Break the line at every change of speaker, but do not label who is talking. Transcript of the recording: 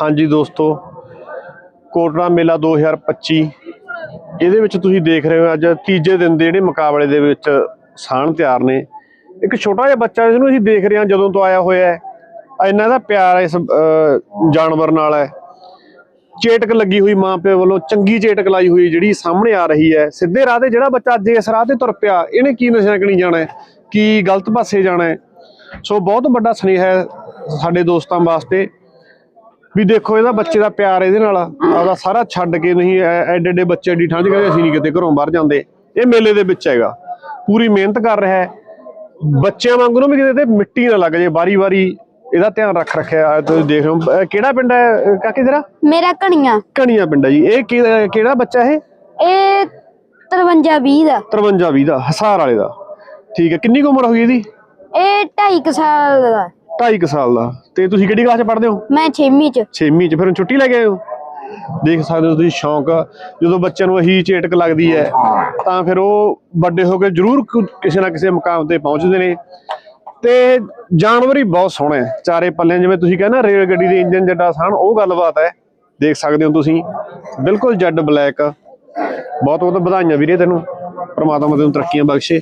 ਹਾਂਜੀ ਦੋਸਤੋ, ਕੋਟੜਾ ਮੇਲਾ 2025 ਇਹਦੇ ਵਿੱਚ ਤੁਸੀਂ ਦੇਖ ਰਹੇ ਹੋ ਅੱਜ ਤੀਜੇ ਦਿਨ ਦੇ ਜਿਹੜੇ ਮੁਕਾਬਲੇ ਦੇ ਵਿੱਚ ਸਾਣ ਤਿਆਰ ਨੇ। ਇੱਕ ਛੋਟਾ ਜਿਹਾ ਬੱਚਾ ਜਿਹਨੂੰ ਅਸੀਂ ਦੇਖ ਰਹੇ ਹਾਂ ਜਦੋਂ ਤੋਂ ਆਇਆ ਹੋਇਆ ਹੈ, ਇਹਨਾਂ ਦਾ ਪਿਆਰ ਇਸ ਜਾਨਵਰ ਨਾਲ ਹੈ। ਚੇਟਕ ਲੱਗੀ ਹੋਈ ਮਾਂ ਪਿਓ ਵੱਲੋਂ, ਚੰਗੀ ਚੇਟਕ ਲਾਈ ਹੋਈ ਜਿਹੜੀ ਸਾਹਮਣੇ ਆ ਰਹੀ ਹੈ। ਸਿੱਧੇ ਰਾਹ ਤੇ ਜਿਹੜਾ ਬੱਚਾ ਅੱਜ ਇਸ ਰਾਹ ਤੇ ਤੁਰ ਪਿਆ, ਇਹਨੇ ਕੀ ਨਸ਼ਾ ਕਣੀ ਜਾਣਾ ਕੀ ਗਲਤ ਪਾਸੇ ਜਾਣਾ ਸੋ ਬਹੁਤ ਵੱਡਾ ਸੁਨੇਹਾ ਹੈ ਸਾਡੇ ਦੋਸਤਾਂ ਵਾਸਤੇ। ਵੀ ਦੇਖੋ ਇਹਦਾ ਬੱਚੇ ਦਾ ਪਿਆਰ ਇਹਦੇ ਨਾਲ ਆਪਦਾ ਸਾਰਾ ਛੱਡ ਕੇ ਨਹੀਂ ਐਡੇ ਐਡੇ ਬੱਚੇ ਏਡੀ ਠੰਡ ਕਹਿੰਦੇ ਅਸੀਂ ਨਹੀਂ ਕਿਤੇ ਘਰੋਂ ਬਾਹਰ ਜਾਂਦੇ। ਇਹ ਮੇਲੇ ਦੇ ਵਿੱਚ ਹੈਗਾ। ਪੂਰੀ ਮਿਹਨਤ ਕਰ ਰਿਹਾ ਹੈ। ਬੱਚਿਆਂ ਵਾਂਗੂ ਨੂੰ ਵੀ ਕਿਤੇ ਤੇ ਮਿੱਟੀ ਨਾ ਲੱਗ ਜੇ ਵਾਰੀ ਵਾਰੀ ਇਹਦਾ ਧਿਆਨ ਰੱਖ ਰੱਖਿਆ। ਤੁਸੀਂ ਦੇਖ ਰਹੇ ਕਿਹੜਾ ਪਿੰਡ ਹੈ ਕਾਕੇ ਤੇਰਾ?
ਮੇਰਾ ਕਣੀਆਂ।
ਕਣੀਆਂ ਪਿੰਡ ਹੈ ਜੀ। ਇਹ ਕਿਹੜਾ ਬੱਚਾ ਇਹ?
ਇਹ 53 20 ਦਾ।
53 20 ਦਾ ਹਸਾਰ ਵਾਲੇ ਦਾ। ਠੀਕ ਹੈ ਕਿੰਨੀ ਕੁ ਉਮਰ ਹੋ ਗਈ ਇਹਦੀ?
ਇਹ 2.5 ਸਾਲ ਦਾ।
2.5 ਸਾਲ ਦਾ। ਤੇ ਤੁਸੀਂ ਕਿਹੜੀ ਕਲਾਸ ਚ ਪੜ੍ਹਦੇ ਹੋ?
ਮੈਂ 6ਵੀਂ ਚ।
6ਵੀਂ ਚ। ਫਿਰ ਹੁਣ ਛੁੱਟੀ ਲੈ ਕੇ ਆਏ ਹੋ? ਦੇਖ ਸਕਦੇ ਹੋ ਤੁਸੀਂ ਸ਼ੌਂਕ ਜਦੋਂ ਬੱਚਿਆਂ ਨੂੰ ਇਹੀ ਚੇਟਕ ਲੱਗਦੀ ਹੈ ਤਾਂ ਫਿਰ ਉਹ ਵੱਡੇ ਹੋ ਕੇ ਜ਼ਰੂਰ ਕੁ- ਕਿਸੇ ਨਾ ਕਿਸੇ ਮੁਕਾਮ ਤੇ ਪਹੁੰਚਦੇ ਨੇ। ਤੇ ਜਾਨਵਰ ਹੀ ਬਹੁਤ ਸੋਹਣੇ ਹੈ ਚਾਰੇ ਪੱਲਿਆਂ ਜਿਵੇਂ ਤੁਸੀਂ ਕਹਿੰਦੇ ਨਾ ਰੇਲ ਗੱਡੀ ਦੇ ਇੰਜਨ ਜੱਡਾ ਸਾਨ ਉਹ ਗੱਲਬਾਤ ਹੈ। ਦੇਖ ਸਕਦੇ ਹੋ ਤੁਸੀਂ। ਬਿਲਕੁਲ ਜੈਡ ਬਲੈਕ ਬਹੁਤ ਬਹੁਤ ਵਧਾਈਆਂ ਵੀਰੇ ਤੈਨੂੰ। ਪ੍ਰਮਾਤਮਾ ਤੈਨੂੰ ਤਰੱਕੀਆਂ ਬਖਸ਼ੇ।